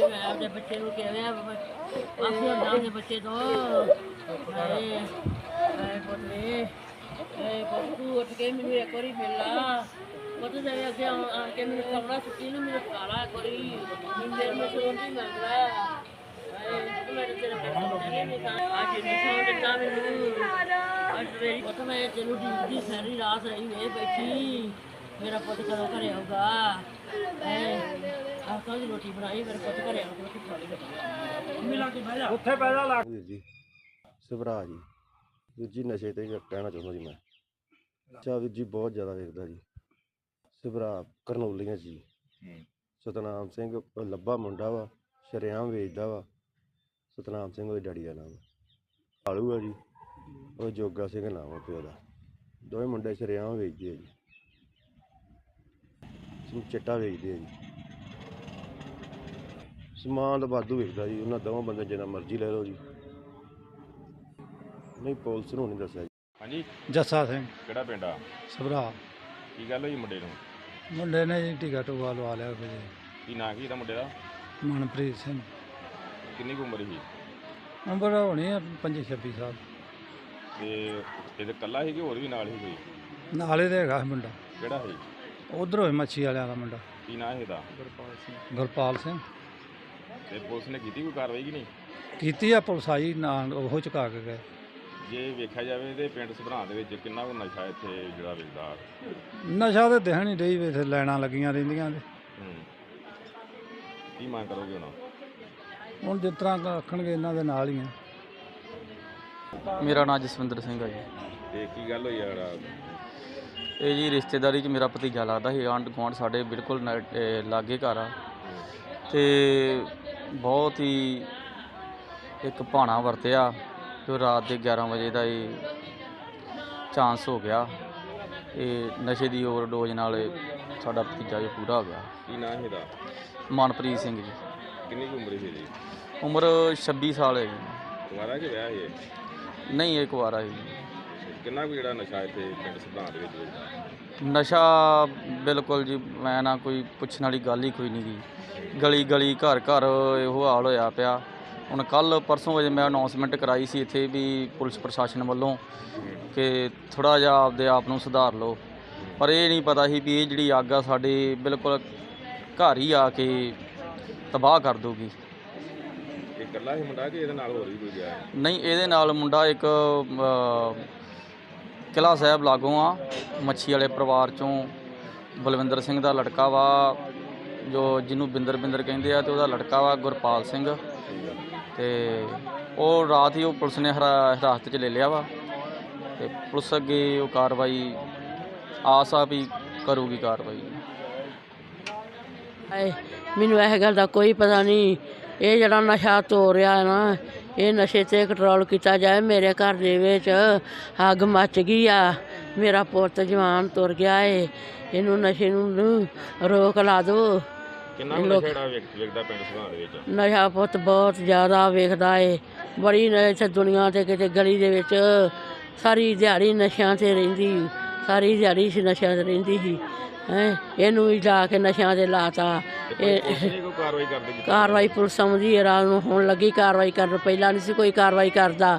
ਮੈਂ ਆਪਣੇ ਬੱਚੇ ਨੂੰ ਕਿਹਾ ਮਾਫੀ ਹੁੰਦਾ ਉਹਦੇ ਬੱਚੇ ਤੋਂ ਹਾਏ ਹਾਏ ਪੁੱਤਰੇ ਹਾਏ ਬੱਬੂ ਉੱਠ ਕੇ ਮੈਨੂੰ ਇੱਕ ਵਾਰੀ ਮਿਲ ਲਾ ਪੁੱਤ ਤੇਰੇ ਅੱਗੇ ਆ ਕੇ ਮੈਨੂੰ ਕਮਰਾ ਸੁੱਤੀ ਨੂੰ ਮੈਨੂੰ ਕਾਲਾ ਕਰੀ ਮੈਨੂੰ ਮੈਂ ਸੁਣਦੀ ਮੰਗਲਾ ਮੈਂ ਤੈਨੂੰ ਡੀਕਦੀ ਸਾਰੀ ਰਾਤ ਰਹੀ ਵੇ ਬੈਠੀ ਮੇਰਾ ਪੁੱਤ ਕਦੋਂ ਘਰੇ ਆਊਗਾ ਆਹ ਰੋਟੀ ਬਣਾਈ ਮੇਰੇ ਪੁੱਤ ਘਰੇ ਆਊਗਾ ਕੇ ਬਹਿ ਜਾ ਵੀਰ ਜੀ ਸਭਰਾ ਜੀ ਵੀਰ ਜੀ ਨਸ਼ੇ ਤੇ ਹੀ ਕਹਿਣਾ ਚਾਹੁੰਦਾ ਜੀ ਮੈਂ। ਚਾ ਵੀਰ ਜੀ ਬਹੁਤ ਜ਼ਿਆਦਾ ਵੇਖਦਾ ਜੀ। ਸਭਰਾ ਕਰਨੌਲੀਆਂ 'ਚ ਜੀ। ਸਤਨਾਮ ਸਿੰਘ ਉਹ ਲੱਭਾ ਮੁੰਡਾ ਵਾ ਸ਼ਰੇਆਮ ਵੇਚਦਾ ਵਾ। ਸਤਨਾਮ ਸਿੰਘ ਉਹਦੇ ਡੈਡੀ ਦਾ ਨਾਮ ਆਲੂ ਆ ਜੀ ਉਹ ਜੋਗਾ ਸਿੰਘ ਨਾਮ ਆ ਪਿਓ ਦਾ। ਦੋਵੇਂ ਮੁੰਡੇ ਸ਼ਰੇਆਮ ਵੇਚਦੇ ਆ ਜੀ। ਸਮ ਚਿੱਟਾ ਵੇਚਦੇ ਆ ਜੀ। ਸਮਾਨ ਤਾਂ ਵਾਧੂ ਵੇਚਦਾ ਜੀ ਉਹਨਾਂ ਦੋਵਾਂ ਬੰਦੇ ਜਿੰਨਾ ਮਰਜ਼ੀ ਲੈ ਲਓ ਜੀ। ਨਹੀਂ ਪੁਲਿਸ ਨੂੰ ਨਹੀਂ ਦੱਸਿਆ ਜੀ। ਹਾਂਜੀ? ਜੱਸਾ ਸਿੰਘ। ਕਿਹੜਾ ਪਿੰਡ ਆ? ਸਭਰਾ। ਕੀ ਗੱਲ ਹੋਈ ਮੁੰਡੇ ਨੂੰ? ਮੁੰਡੇ ਨੇ ਜੀ ਟੀਕਾ ਟੂਆ ਲਵਾ ਲਿਆ ਫਿਰ ਕੀ ਨਾਂ ਕੀ ਦਾ ਮੁੰਡੇ ਦਾ? ਮਨਪ੍ਰੀਤ ਸਿੰਘ। ਕਿੰਨੀ ਕੁ ਉਮਰ ਸੀ? ਉਮਰ ਹੋਣੀ ਆ 25 26 ਸਾਲ। ਤੇ ਇਹਦੇ ਕੱਲਾ ਸੀ ਕਿ ਹੋਰ ਵੀ ਨਾਲ ਹੀ ਕੋਈ? ਨਾਲੇ ਦੇ ਹੈਗਾ ਸੀ ਮੁੰਡਾ। ਕਿਹੜਾ ਸੀ? ਉਧਰੋਂ ਹੀ ਮੱਛੀ ਵਾਲਿਆਂ ਦਾ ਮੁੰਡਾ। ਕੀ ਨਾਂ ਇਹਦਾ? ਗੁਰਪਾਲ ਸਿੰਘ। ਤੇ ਪੁਲਿਸ ਨੇ ਕੀਤੀ ਕੋਈ ਕਾਰਵਾਈ ਕਿ ਨਹੀਂ? ਕੀਤੀ ਆ ਪੁਲਿਸ ਆਈ ਨਾਲ ਉਹ ਚੁਕਾ ਕੇ ਗਏ। ਜੇ ਵੇਖਿਆ ਜਾਵੇ ਤੇ ਪਿੰਡ ਸਭਰਾਂ ਦੇ ਵਿੱਚ ਕਿੰਨਾ ਕੁ ਨਸ਼ਾ ਇੱਥੇ ਜਿਹੜਾ ਵੇਚਦਾ? ਨਸ਼ਾ ਤੇ ਦਿਖਣ ਹੀ ਡਈ ਵੀ ਇੱਥੇ ਲੈਣਾ ਲੱਗੀਆਂ ਰਹਿੰਦੀਆਂ ਹੂੰ। ਕੀ ਮੰਗ ਕਰੋਗੇ ਹੁਣ? ਹੁਣ ਜਿਸ ਤਰ੍ਹਾਂ ਆਖਣਗੇ ਇਹਨਾਂ ਦੇ ਨਾਲ ਹੀ ਆ। ਮੇਰਾ ਨਾਮ ਜਸਵਿੰਦਰ ਸਿੰਘ ਹੈ ਜੀ। ਤੇ ਕੀ ਗੱਲ ਹੋਈ ਆ ਇਹ ਜੀ ਰਿਸ਼ਤੇਦਾਰੀ 'ਚ ਮੇਰਾ ਭਤੀਜਾ ਲੱਗਦਾ ਸੀ ਆਂਢ ਗੁਆਂਢ ਸਾਡੇ ਬਿਲਕੁਲ ਨਾ- ਇਹ ਲਾਗੇ ਘਰ ਆ। ਤੇ ਬਹੁਤ ਹੀ ਇੱਕ ਭਾਣਾ ਵਰਤਿਆ ਜੋ ਰਾਤ ਦੇ 11 ਵਜੇ ਦਾ ਇਹ ਚਾਂਸ ਹੋ ਗਿਆ। ਇਹ ਨਸ਼ੇ ਦੀ ਓਵਰਡੋਜ਼ ਨਾਲ ਇਹ ਸਾਡਾ ਭਤੀਜਾ ਜੋ ਪੂਰਾ ਹੋ ਗਿਆ। ਕੀ ਨਾਂ ਇਹਦਾ? ਮਨਪ੍ਰੀਤ ਸਿੰਘ ਜੀ। ਕਿੰਨੀ ਕੁ ਉਮਰ ਸੀ ਇਹਦੀ? ਉਮਰ 26 ਸਾਲ ਹੈ ਜੀ। ਕੁਮਾਰਾ ਕਿ ਵਿਆਹ ਇਹ? ਨਹੀਂ ਇੱਕ ਵਾਰ ਆਈ ਕਿੰਨਾ ਕੁ ਜਿਹੜਾ ਨਸ਼ਾ ਇੱਥੇ ਪਿੰਡ ਸਭਰਾਂ ਦੇ ਵਿੱਚ ਨਸ਼ਾ ਬਿਲਕੁਲ ਜੀ ਮੈਂ ਨਾ ਕੋਈ ਪੁੱਛਣ ਵਾਲੀ ਗੱਲ ਹੀ ਕੋਈ ਨਹੀਂ ਗੀ। ਗਲੀ ਗਲੀ ਘਰ ਘਰ ਇਹੋ ਹਾਲ ਹੋਇਆ ਪਿਆ। ਹੁਣ ਕੱਲ ਪਰਸੋਂ ਵਜੇ ਮੈਂ ਅਨਾਉਂਸਮੈਂਟ ਕਰਾਈ ਸੀ ਇੱਥੇ ਵੀ ਪੁਲਿਸ ਪ੍ਰਸ਼ਾਸਨ ਵੱਲੋਂ ਕਿ ਥੋੜਾ ਜਿਹਾ ਆਪਦੇ ਆਪ ਨੂੰ ਸੁਧਾਰ ਲਓ। ਪਰ ਇਹ ਨਹੀਂ ਪਤਾ ਸੀ ਵੀ ਇਹ ਜਿਹੜੀ ਅੱਗ ਆ ਸਾਡੇ ਬਿਲਕੁਲ ਘਰ ਹੀ ਆ ਕੇ ਤਬਾਹ ਕਰ ਦੂਗੀ ਇਹ ਇਕੱਲਾ ਹੀ ਮੁੰਡਾ ਕਿ ਇਹਦੇ ਨਾਲ ਹੋਰ ਵੀ ਕੋਈ ਗਿਆ ਹੈ? ਨਹੀਂ ਇਹਦੇ ਨਾਲ ਮੁੰਡਾ ਇੱਕ ਅ, ਕਿਲ੍ਹਾ ਸਾਹਿਬ ਲਾਗੋਂ ਆ ਮੱਛੀ ਵਾਲੇ ਪਰਿਵਾਰ ਚੋਂ। ਬਲਵਿੰਦਰ ਸਿੰਘ ਦਾ ਲੜਕਾ ਵਾ ਜੋ ਜਿਹਨੂੰ ਬਿੰਦਰ ਬਿੰਦਰ ਕਹਿੰਦੇ ਆ ਤੇ ਉਹਦਾ ਲੜਕਾ ਵਾ ਗੁਰਪਾਲ ਸਿੰਘ। ਤੇ ਉਹ ਰਾਤ ਹੀ ਉਹ ਪੁਲਿਸ ਨੇ ਹਰਾ- ਹਿਰਾਸਤ 'ਚ ਲੈ ਲਿਆ ਵਾ। ਤੇ ਪੁਲਿਸ ਅੱਗੇ ਉਹ ਕਾਰਵਾਈ ਆਸ ਆ ਵੀ ਕਰੂਗੀ ਕਾਰਵਾਈ। ਹਾਏ ਮੈਨੂੰ ਇਹ ਗੱਲ ਦਾ ਕੋਈ ਪਤਾ ਨਹੀਂ। ਇਹ ਜਿਹੜਾ ਨਸ਼ਾ ਤੋਰਿਆ ਨਾ ਇਹ ਨਸ਼ੇ ਤੇ ਕੰਟਰੋਲ ਕੀਤਾ ਜਾਏ ਮੇਰੇ ਘਰ ਦੇ ਵਿੱਚ। ਅੱਗ ਮੱਚ ਗਈ ਆ। ਮੇਰਾ ਪੁੱਤ ਜਵਾਨ ਤੁਰ ਗਿਆ ਏ। ਇਹਨੂੰ ਨਸ਼ੇ ਨੂੰ ਰੋਕ ਲਾ ਦਿਓ ਕਿੰਨਾ ਕੁ ਨਸ਼ਾ ਜਿਹੜਾ ਵੇਖ- ਵੇਖਦਾ ਪਿੰਡ ਸਭਰਾਂ ਦੇ ਵਿੱਚ? ਨਸ਼ਾ ਪੁੱਤ ਬਹੁਤ ਜ਼ਿਆਦਾ ਵੇਖਦਾ ਏ। ਬੜੀ ਨ- ਇੱਥੇ ਦੁਨੀਆ ਤੇ ਕਿਤੇ ਗਲੀ ਦੇ ਵਿੱਚ ਸਾਰੀ ਦਿਹਾੜੀ ਨਸ਼ਿਆਂ ਤੇ ਰਹਿੰਦੀ ਸਾਰੀ ਦਿਹਾੜੀ ਸੀ ਨਸ਼ਿਆਂ ਤੇ ਰਹਿੰਦੀ ਸੀ। ਹੈ? ਇਹਨੂੰ ਵੀ ਜਾ ਕੇ ਨਸ਼ਿਆਂ ਤੇ ਲਾਤਾ। ਇਹ ਨੇ ਕੋਈ ਕਾਰਵਾਈ ਕਰਦੇ ਕੀਤੀ ਕਾਰਵਾਈ ਪੁਲਿਸ ਆਉਂਦੀ ਹੈ ਰਾਤ ਨੂੰ ਹੁਣ ਲੱਗੀ ਕਾਰਵਾਈ ਕਰਨ। ਪਹਿਲਾਂ ਨਹੀਂ ਸੀ ਕੋਈ ਕਾਰਵਾਈ ਕਰਦਾ।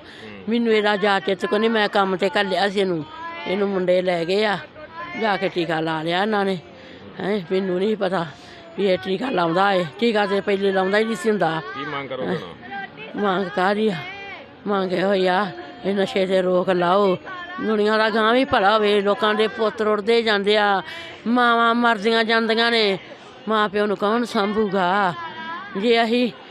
ਮੈਨੂੰ ਇਹਦਾ ਜਾ ਕੋ ਨਹੀਂ ਮੈਂ ਕੰਮ ਤੇ ਘੱਲਿਆ ਸੀ ਇਹਨੂੰ। ਇਹਨੂੰ ਮੁੰਡੇ ਲੈ ਗਏ ਆ। ਜਾ ਕੇ ਟੀਕਾ ਲਾ ਲਿਆ ਇਹਨਾਂ ਨੇ। ਹੈ? ਮੈਨੂੰ ਨਹੀਂ ਪਤਾ ਵੀ ਇਹ ਟੀਕਾ ਲਾਉਂਦਾ ਏ ਟੀਕਾ ਤੇ ਪਹਿਲੇ ਲਾਉਂਦਾ ਹੀ ਨਹੀਂ ਸੀ ਹੁੰਦਾ। ਕੀ ਮੰਗ ਕਰੋਗੇ ਹੁਣ? ਮੰਗ ਕਾਹਦੀ ਆ? ਮੰਗੇ ਹੋਇਆ ਇਹ ਨਸ਼ੇ ਤੇ ਰੋਕ ਲਾਓ। ਦੁਨੀਆ ਦਾ ਗਾਂ ਵੀ ਭਲਾ ਹੋਵੇ, ਲੋਕਾਂ ਦੇ ਪੁੱਤ ਰੁੜਦੇ ਜਾਂਦੇ ਆ, ਮਾਵਾਂ ਮਰਦੀਆਂ ਜਾਂਦੀਆਂ ਨੇ। ਮਾਂ ਪਿਓ ਨੂੰ ਕੌਣ ਸੰਭੂਗਾ? ਜੇ ਅਸੀਂ